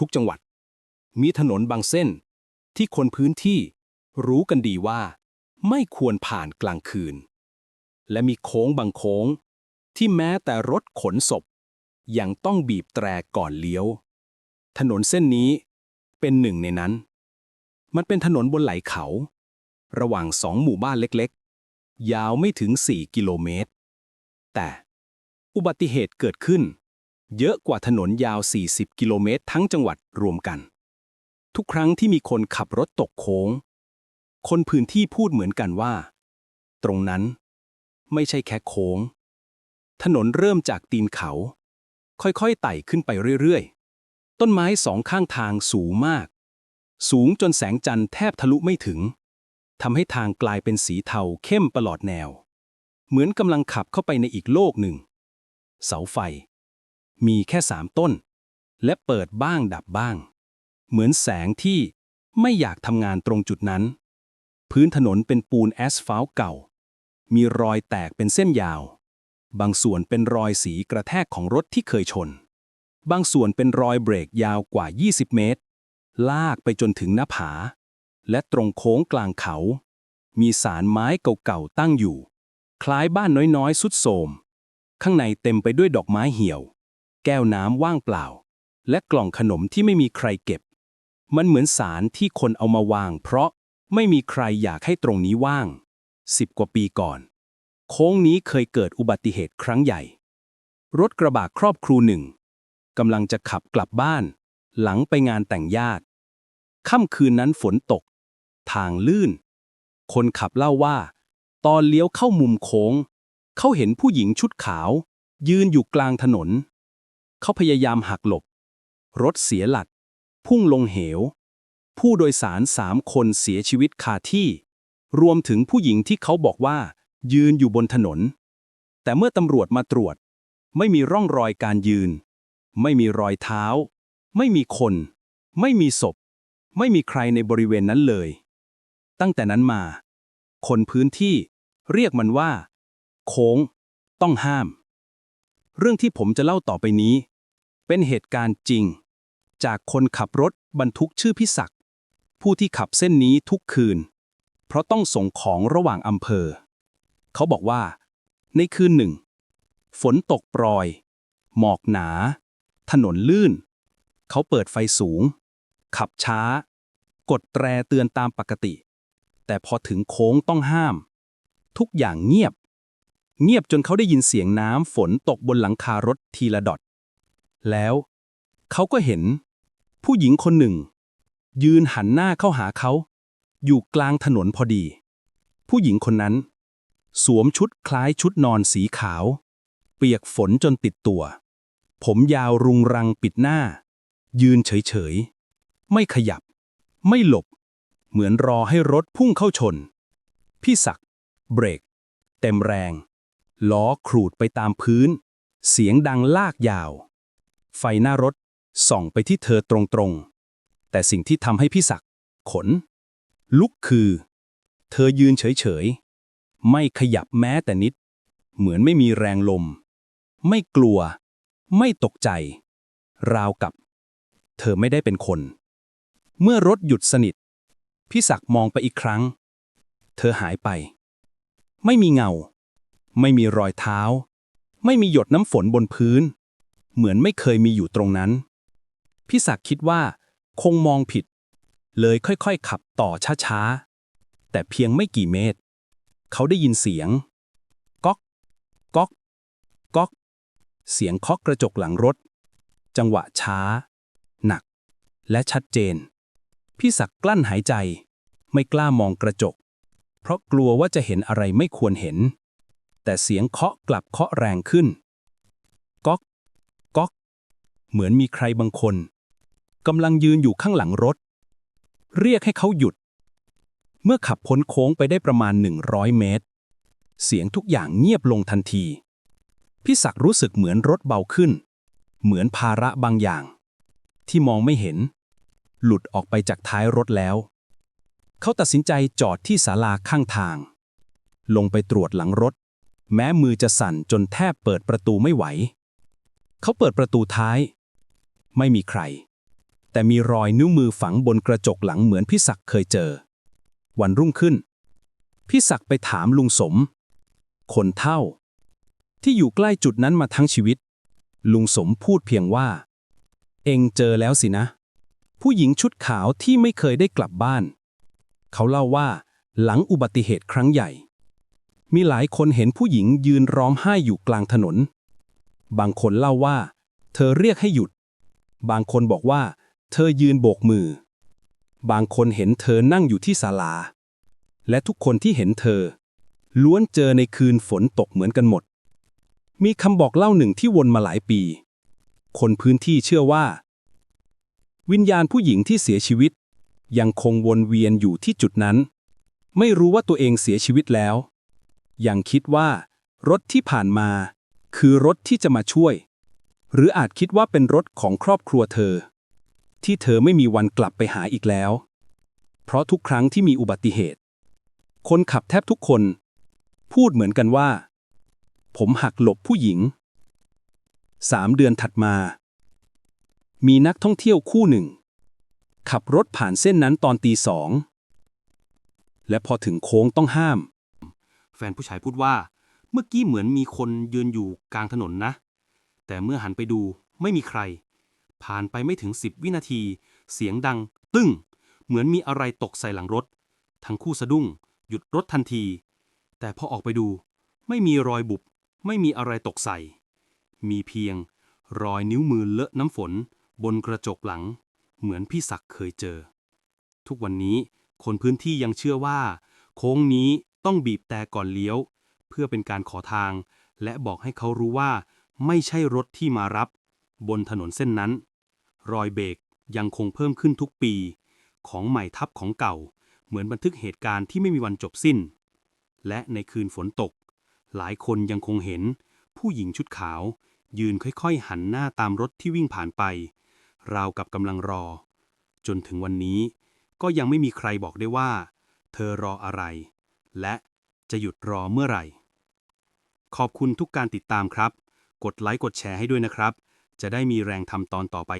ทุกจังหวัด มีถนนบางเส้น ที่คนพื้นที่รู้กันดีว่า ไม่ควรผ่านกลางคืน และมีโค้งบางโค้ง ที่แม้แต่รถขนศพ ยังต้องบีบแตรก่อนเลี้ยว ถนนเส้นนี้เป็นหนึ่งในนั้น มันเป็นถนนบนไหลเขา ระหว่างสองหมู่บ้านเล็กๆ ยาวไม่ถึง 4 กิโลเมตร แต่อุบัติเหตุเกิดขึ้น เยอะกว่าถนนยาว 40 กิโลเมตรทั้งจังหวัดรวมกัน ทุกครั้งที่มีคนขับรถตกโค้ง คนพื้นที่พูดเหมือนกันว่า ตรงนั้น ไม่ใช่แค่โค้ง ถนนเริ่มจากตีนเขา ค่อยๆไต่ขึ้นไปเรื่อยๆ ต้นไม้สองข้างทางสูงมาก สูงจนแสงจันทร์แทบทะลุไม่ถึงทำให้ทางกลายเป็นสีเทาเข้มตลอดแนว เหมือนกำลังขับเข้าไปในอีกโลกหนึ่ง เสาไฟ มีแค่สามต้น และเปิดบ้างดับบ้าง เหมือนแสงที่ไม่อยากทำงานตรงจุดนั้น พื้นถนนเป็นปูนแอสฟัลต์เก่า มีรอยแตกเป็นเส้นยาว บางส่วนเป็นรอยสีกระแทกของรถที่เคยชน บางส่วนเป็นรอยเบรกยาวกว่า 20 เมตร ลากไปจนถึงหน้าผา และตรงโค้งกลางเขา มีสารไม้เก่าๆตั้งอยู่ คล้ายบ้านน้อยๆสุดโทมข้างในเต็มไปด้วยดอกไม้เหี่ยว แก้วน้ำว่างเปล่า และกล่องขนมที่ไม่มีใครเก็บ มันเหมือนสารที่คนเอามาวาง เพราะไม่มีใครอยากให้ตรงนี้ว่างสิบกว่าปีก่อน โค้งนี้เคยเกิดอุบัติเหตุครั้งใหญ่ รถกระบะครอบครูหนึ่งกำลังจะขับกลับบ้าน หลังไปงานแต่งญาติค่ำคืนนั้นฝนตก ทางลื่น คนขับเล่าว่า ตอนเลี้ยวเข้ามุมโค้ง เขาเห็นผู้หญิงชุดขาว ยืนอยู่กลางถนน เขาพยายามหักหลบ รถเสียหลัก พุ่งลงเหว ผู้โดยสารสามคนเสียชีวิตคาที่ รวมถึงผู้หญิงที่เขาบอกว่า ยืนอยู่บนถนน แต่เมื่อตำรวจมาตรวจ ไม่มีร่องรอยการยืน ไม่มีรอยเท้า ไม่มีคน ไม่มีศพ ไม่มีใครในบริเวณนั้นเลย ตั้งแต่นั้นมา คนพื้นที่เรียกมันว่า โค้ง ต้องห้าม เรื่องที่ผมจะเล่าต่อไปนี้ เป็นเหตุการณ์จริง จากคนขับรถบรรทุกชื่อพิศักผู้ที่ขับเส้นนี้ทุกคืน เพราะต้องส่งของระหว่างอำเภอ เขาบอกว่า ในคืนหนึ่ง ฝนตกปรอย หมอกหนา ถนนลื่น เขาเปิดไฟสูง ขับช้า กดแตรเตือนตามปกติ แต่พอถึงโค้งต้องห้าม ทุกอย่างเงียบ เงียบจนเขาได้ยินเสียงน้ำฝนตกบนหลังคารถทีละดอท แล้วเขาก็เห็น ผู้หญิงคนหนึ่ง ยืนหันหน้าเข้าหาเขา อยู่กลางถนนพอดี ผู้หญิงคนนั้น สวมชุดคล้ายชุดนอนสีขาว เปียกฝนจนติดตัว ผมยาวรุงรังปิดหน้า ยืนเฉยๆ ไม่ขยับ ไม่หลบ เหมือนรอให้รถพุ่งเข้าชน พี่ศักดิ์เบรก เต็มแรง ล้อครูดไปตามพื้น เสียงดังลากยาว ไฟหน้ารถ ส่องไปที่เธอตรงๆ แต่สิ่งที่ทำให้พี่ศักดิ์ขน ลุกคือ เธอยืนเฉยๆ ไม่ขยับแม้แต่นิด เหมือนไม่มีแรงลม ไม่กลัว ไม่ตกใจ ราวกับ เธอไม่ได้เป็นคน เมื่อรถหยุดสนิท พี่ศักดิ์มองไปอีกครั้ง เธอหายไป ไม่มีเงา ไม่มีรอยเท้า ไม่มีหยดน้ำฝนบนพื้น เหมือนไม่เคยมีอยู่ตรงนั้น พี่ศักดิ์คิดว่า คงมองผิด เลยค่อยๆขับต่อช้าๆ แต่เพียงไม่กี่เมตร เขาได้ยินเสียง ก๊อก ก๊อก ก๊อก เสียงเคาะกระจกหลังรถ จังหวะช้า หนัก และชัดเจน พี่ศักดิ์กลั้นหายใจ ไม่กล้ามองกระจก เพราะกลัวว่าจะเห็นอะไรไม่ควรเห็น แต่เสียงเคาะกลับเคาะแรงขึ้น เหมือนมีใครบางคนกำลังยืนอยู่ข้างหลังรถ เรียกให้เขาหยุด เมื่อขับพ้นโค้งไปได้ประมาณ 100 เมตร เสียงทุกอย่างเงียบลงทันที พี่ศักรู้สึกเหมือนรถเบาขึ้น เหมือนภาระบางอย่าง ที่มองไม่เห็น หลุดออกไปจากท้ายรถแล้ว เขาตัดสินใจจอดที่ศาลาข้างทาง ลงไปตรวจหลังรถ แม้มือจะสั่นจนแทบเปิดประตูไม่ไหว เขาเปิดประตูท้าย ไม่มีใคร แต่มีรอยนิ้วมือฝังบนกระจกหลังเหมือนพี่ศักดิ์เคยเจอ วันรุ่งขึ้น พี่ศักดิ์ไปถามลุงสม คนเท่า ที่อยู่ใกล้จุดนั้นมาทั้งชีวิต ลุงสมพูดเพียงว่า เองเจอแล้วสินะ ผู้หญิงชุดขาวที่ไม่เคยได้กลับบ้าน เขาเล่าว่าหลังอุบัติเหตุครั้งใหญ่ มีหลายคนเห็นผู้หญิงยืนร้องไห้อยู่กลางถนน บางคนเล่าว่า เธอเรียกให้หยุด บางคนบอกว่า เธอยืนโบกมือ บางคนเห็นเธอนั่งอยู่ที่ศาลา และทุกคนที่เห็นเธอ ล้วนเจอในคืนฝนตกเหมือนกันหมด มีคำบอกเล่าหนึ่งที่วนมาหลายปี คนพื้นที่เชื่อว่า วิญญาณผู้หญิงที่เสียชีวิต ยังคงวนเวียนอยู่ที่จุดนั้น ไม่รู้ว่าตัวเองเสียชีวิตแล้ว ยังคิดว่า รถที่ผ่านมา คือรถที่จะมาช่วย หรืออาจคิดว่าเป็นรถของครอบครัวเธอ ที่เธอไม่มีวันกลับไปหาอีกแล้ว เพราะทุกครั้งที่มีอุบัติเหตุ คนขับแทบทุกคน พูดเหมือนกันว่า ผมหักหลบผู้หญิงสามเดือนถัดมา มีนักท่องเที่ยวคู่หนึ่ง ขับรถผ่านเส้นนั้นตอนตีสอง และพอถึงโค้งต้องห้าม แฟนผู้ชายพูดว่า เมื่อกี้เหมือนมีคนยืนอยู่กลางถนนนะ แต่เมื่อหันไปดูไม่มีใคร ผ่านไปไม่ถึงสิบวินาที เสียงดัง ตึ้ง เหมือนมีอะไรตกใส่หลังรถ ทั้งคู่สะดุ้ง หยุดรถทันที แต่พอออกไปดู ไม่มีรอยบุบ ไม่มีอะไรตกใส่ มีเพียง รอยนิ้วมือเลอะน้ำฝน บนกระจกหลัง เหมือนพี่ศักดิ์เคยเจอ ทุกวันนี้คนพื้นที่ยังเชื่อว่า โค้งนี้ต้องบีบแต่ก่อนเลี้ยว เพื่อเป็นการขอทาง และบอกให้เขารู้ว่า ไม่ใช่รถที่มารับ บนถนนเส้นนั้น รอยเบรกยังคงเพิ่มขึ้นทุกปี ของใหม่ทับของเก่า เหมือนบันทึกเหตุการณ์ที่ไม่มีวันจบสิ้น และในคืนฝนตก หลายคนยังคงเห็น ผู้หญิงชุดขาว ยืนค่อยๆ หันหน้าตามรถที่วิ่งผ่านไป ราวกับกำลังรอ จนถึงวันนี้ ก็ยังไม่มีใครบอกได้ว่า เธอรออะไร และจะหยุดรอเมื่อไหร่ ขอบคุณทุกการติดตามครับ กดไลค์กดแชร์ให้ด้วยนะครับ จะได้มีแรงทำตอนต่อไป